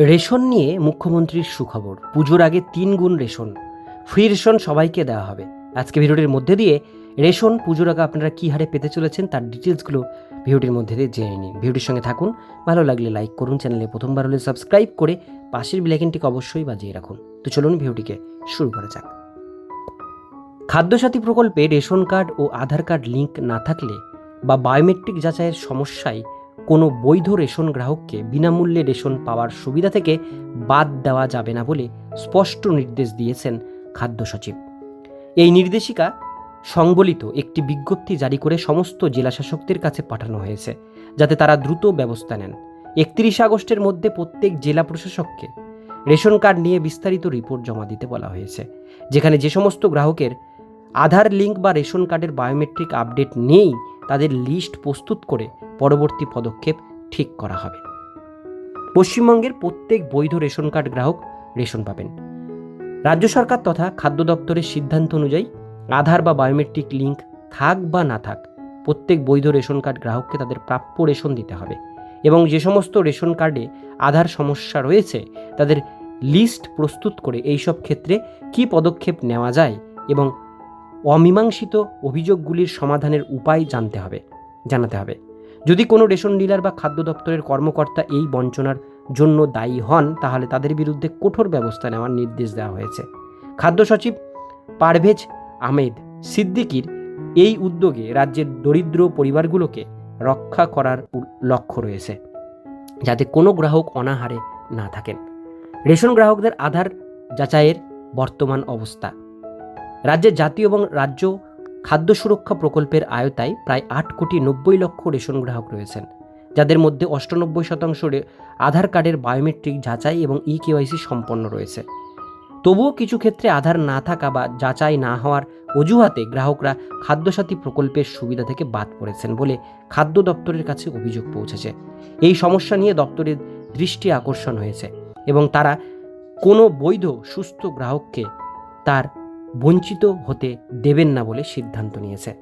Ration নিয়ে মুখ্যমন্ত্রীর সুখবর। পুজোর আগে তিন গুণ রেশন। ফ্রি রেশন সবাইকে দেওয়া হবে। আজকে ভিডিওটির মধ্যে দিয়ে রেশন, পুজোর আগে আপনারা কী হারে পেতে চলেছেন তার ডিটেলসগুলো ভিডিওটির মধ্যে দিয়ে জেনে নিন। ভিডিওটির সঙ্গে থাকুন, ভালো লাগলে লাইক করুন, চ্যানেলে প্রথমবার হলে সাবস্ক্রাইব করে পাশের বিলাইকনটিকে অবশ্যই বাজিয়ে রাখুন। তো চলুন ভিডিওটিকে শুরু করা যাক। খাদ্যসাথী প্রকল্পে রেশন কার্ড ও আধার কার্ড লিঙ্ক না থাকলে বা বায়োমেট্রিক যাচাইয়ের সমস্যায় কোনো বৈধ রেশন গ্রাহককে বিনামূল্যে রেশন পাওয়ার সুবিধা থেকে বাদ দেওয়া যাবে না বলে স্পষ্ট নির্দেশ দিয়েছেন খাদ্য সচিব। এই নির্দেশিকা সংবলিত একটি বিজ্ঞপ্তি জারি করে সমস্ত জেলাশাসকদের কাছে পাঠানো হয়েছে, যাতে তারা দ্রুত ব্যবস্থা নেন। একত্রিশ আগস্টের মধ্যে প্রত্যেক জেলা প্রশাসককে রেশন কার্ড নিয়ে বিস্তারিত রিপোর্ট জমা দিতে বলা হয়েছে, যেখানে যে সমস্ত গ্রাহকের আধার লিঙ্ক বা রেশন কার্ডের বায়োমেট্রিক আপডেট নেই, তাদের লিস্ট প্রস্তুত করে পরবর্তী পদক্ষেপ ঠিক করা হবে। পশ্চিমবঙ্গের প্রত্যেক বৈধ রেশন কার্ড গ্রাহক রেশন পাবেন। রাজ্য সরকার তথা খাদ্য দপ্তরের সিদ্ধান্ত অনুযায়ী আধার বা বায়োমেট্রিক লিঙ্ক থাক বা না থাক, প্রত্যেক বৈধ রেশন কার্ড গ্রাহককে তাদের প্রাপ্য রেশন দিতে হবে এবং যে সমস্ত রেশন কার্ডে আধার সমস্যা রয়েছে, তাদের লিস্ট প্রস্তুত করে এইসব ক্ষেত্রে কী পদক্ষেপ নেওয়া যায় এবং অমীমাংসিত অভিযোগগুলির সমাধানের উপায় জানতে হবে, জানাতে হবে। যদি কোনো রেশন ডিলার বা খাদ্য দপ্তরের কর্মকর্তা এই বঞ্চনার জন্য দায়ী হন, তাহলে তাদের বিরুদ্ধে কঠোর ব্যবস্থা নেওয়ার নির্দেশ দেওয়া হয়েছে। খাদ্য সচিব পারভেজ আহমেদ সিদ্দিকির এই উদ্যোগে রাজ্যের দরিদ্র পরিবারগুলোকে রক্ষা করার লক্ষ্য রয়েছে, যাতে কোনো গ্রাহক অনাহারে না থাকেন। রেশন গ্রাহকদের আধার যাচাইয়ের বর্তমান অবস্থা। রাজ্যের জাতীয় এবং রাজ্য খাদ্য সুরক্ষা প্রকল্পের আয়তায় প্রায় আট কোটি নব্বই লক্ষ রেশন গ্রাহক রয়েছেন, যাদের মধ্যে অষ্টানব্বই শতাংশ আধার কার্ডের বায়োমেট্রিক যাচাই এবং ই কেওয়াইসি সম্পন্ন রয়েছে। তবুও কিছু ক্ষেত্রে আধার না থাকা বা যাচাই না হওয়ার অজুহাতে গ্রাহকরা খাদ্যসাথী প্রকল্পের সুবিধা থেকে বাদ পড়েছেন বলে খাদ্য দপ্তরের কাছে অভিযোগ পৌঁছেছে। এই সমস্যা নিয়ে দপ্তরের দৃষ্টি আকর্ষণ হয়েছে এবং তারা কোনো বৈধ সুস্থ গ্রাহককে তার বঞ্চিত হতে দেবেন না বলে সিদ্ধান্ত নিয়েছে।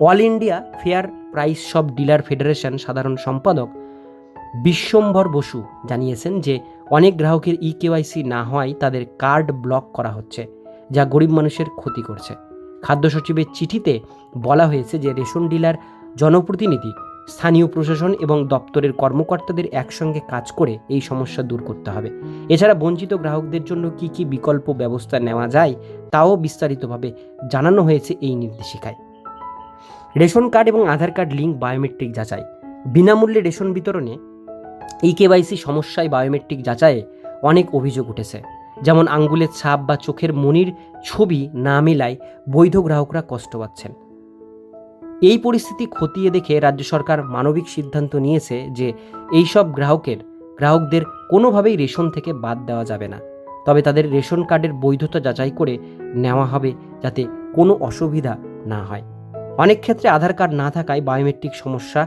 অল ইন্ডিয়া ফেয়ার প্রাইস সব ডিলার ফেডারেশন সাধারণ সম্পাদক বিশ্বম্ভর বসু জানিয়েছেন যে, অনেক গ্রাহকের ই কেওয়াইসি না হওয়ায় তাদের কার্ড ব্লক করা হচ্ছে, যা গরিব মানুষের ক্ষতি করছে। খাদ্য সচিবের চিঠিতে বলা হয়েছে যে, রেশন ডিলার জনপ্রতিনিধি স্থানীয় প্রশাসন এবং দপ্তরের কর্মকর্তাদের একসঙ্গে কাজ করে এই সমস্যা দূর করতে হবে। এছাড়া বঞ্চিত গ্রাহকদের জন্য কি কি বিকল্প ব্যবস্থা নেওয়া যায়, তাও বিস্তারিতভাবে জানানো হয়েছে এই নির্দেশিকায়। রেশন কার্ড এবং আধার কার্ড লিঙ্ক বায়োমেট্রিক যাচাই। বিনামূল্যে রেশন বিতরণে ই কেওয়াইসি সমস্যায় বায়োমেট্রিক যাচাইয়ে অনেক অভিযোগ উঠেছে। যেমন আঙ্গুলের ছাপ বা চোখের মনির ছবি না মেলায় বৈধ গ্রাহকরা কষ্ট পাচ্ছেন। এই পরিস্থিতি খতিয়ে দেখে রাজ্য সরকার মানবিক সিদ্ধান্ত নিয়েছে যে এইসব গ্রাহকের, গ্রাহকদের কোনোভাবেই রেশন থেকে বাদ দেওয়া যাবে না। তবে তাদের রেশন কার্ডের বৈধতা যাচাই করে নেওয়া হবে যাতে কোনো অসুবিধা না হয়। অনেক ক্ষেত্রে আধার কার্ড না থাকায় বায়োমেট্রিক সমস্যা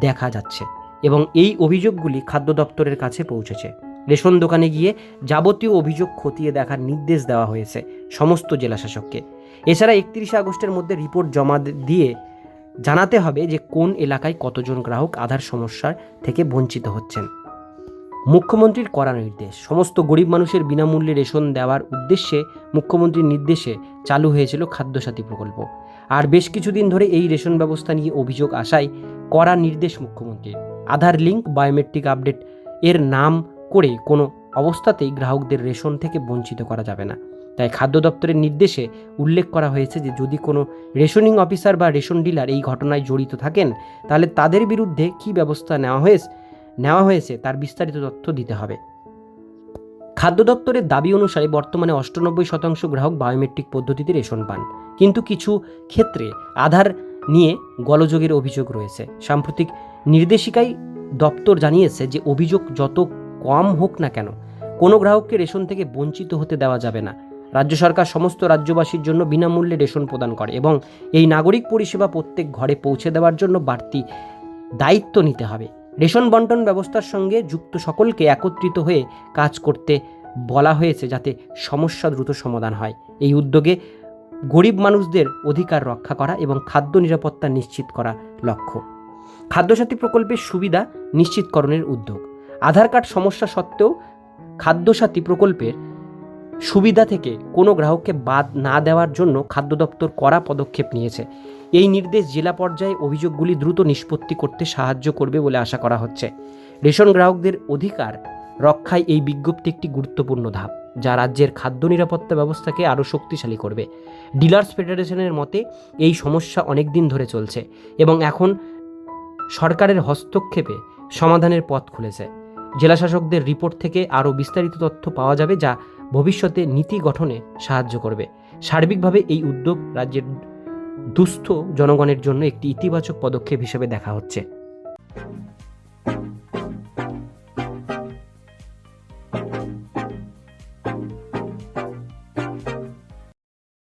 দেখা যাচ্ছে এবং এই অভিযোগগুলি খাদ্য দপ্তরের কাছে পৌঁছেছে। রেশন দোকানে গিয়ে যাবতীয় অভিযোগ খতিয়ে দেখার নির্দেশ দেওয়া হয়েছে সমস্ত জেলাশাসককে। এছাড়া একত্রিশে আগস্টের মধ্যে রিপোর্ট জমা দিয়ে জানাতে হবে যে কোন এলাকায় কতজন গ্রাহক আধার সমস্যার থেকে বঞ্চিত হচ্ছেন। মুখ্যমন্ত্রীর করা নির্দেশ। সমস্ত গরিব মানুষের বিনামূল্যে রেশন দেওয়ার উদ্দেশ্যে মুখ্যমন্ত্রীর নির্দেশে চালু হয়েছিল খাদ্যসাথী প্রকল্প। আর বেশ কিছুদিন ধরে এই রেশন ব্যবস্থা নিয়ে অভিযোগ আসায় করা নির্দেশ মুখ্যমন্ত্রীর। আধার লিঙ্ক, বায়োমেট্রিক আপডেট এর নাম করে কোনো অবস্থাতেই গ্রাহকদের রেশন থেকে বঞ্চিত করা যাবে না। তাই খাদ্য দপ্তরের নির্দেশে উল্লেখ করা হয়েছে যে যদি কোনো রেশনিং অফিসার বা রেশন ডিলার এই ঘটনায় জড়িত থাকেন, তাহলে তাদের বিরুদ্ধে কী ব্যবস্থা নেওয়া হয়েছে নেওয়া হয়েছে তার বিস্তারিত তথ্য দিতে হবে। খাদ্য দপ্তরের দাবি অনুসারে বর্তমানে অষ্টানব্বই শতাংশ গ্রাহক বায়োমেট্রিক পদ্ধতিতে রেশন পান। কিন্তু কিছু ক্ষেত্রে আধার নিয়ে গলযোগের অভিযোগ রয়েছে। সাম্প্রতিক নির্দেশিকায় দপ্তর জানিয়েছে যে অভিযোগ যত কম হোক না কেন, কোনো গ্রাহককে রেশন থেকে বঞ্চিত হতে দেওয়া যাবে না। রাজ্য সরকার সমস্ত রাজ্যবাসীর জন্য বিনামূল্যে রেশন প্রদান করে এবং এই নাগরিক পরিষেবা প্রত্যেক ঘরে পৌঁছে দেওয়ার জন্য বাড়তি দায়িত্ব নিতে হবে। রেশন বন্টন ব্যবস্থার সঙ্গে যুক্ত সকলকে একত্রিত হয়ে কাজ করতে বলা হয়েছে যাতে সমস্যা দ্রুত সমাধান হয়। এই উদ্যোগে গরিব মানুষদের অধিকার রক্ষা করা এবং খাদ্য নিরাপত্তা নিশ্চিত করা লক্ষ্য। খাদ্যসাথী প্রকল্পের সুবিধা নিশ্চিতকরণের উদ্যোগ। আধার কার্ড সমস্যা সত্ত্বেও খাদ্যসাথী প্রকল্পের সুবিধা থেকে কোনো গ্রাহককে বাদ না দেওয়ার জন্য খাদ্য দপ্তর কড়া পদক্ষেপ নিয়েছে। এই নির্দেশ জেলা পর্যায়ে অভিযোগগুলি দ্রুত নিষ্পত্তি করতে সাহায্য করবে বলে আশা করা হচ্ছে। রেশন গ্রাহকদের অধিকার রক্ষায় এই বিজ্ঞপ্তি একটি গুরুত্বপূর্ণ ধাপ, যা রাজ্যের খাদ্য নিরাপত্তা ব্যবস্থাকে আরও শক্তিশালী করবে। ডিলার্স ফেডারেশনের মতে, এই সমস্যা অনেক দিন ধরে চলছে এবং এখন সরকারের হস্তক্ষেপে সমাধানের পথ খুলেছে। জেলাশাসকদের রিপোর্ট থেকে আরও বিস্তারিত তথ্য পাওয়া যাবে, যা ভবিষ্যতে নীতি গঠনে সাহায্য করবে। সার্বিকভাবে এই উদ্যোগ রাজ্যের দুস্থ জনগণের জন্য একটি ইতিবাচক পদক্ষেপ হিসেবে দেখা হচ্ছে।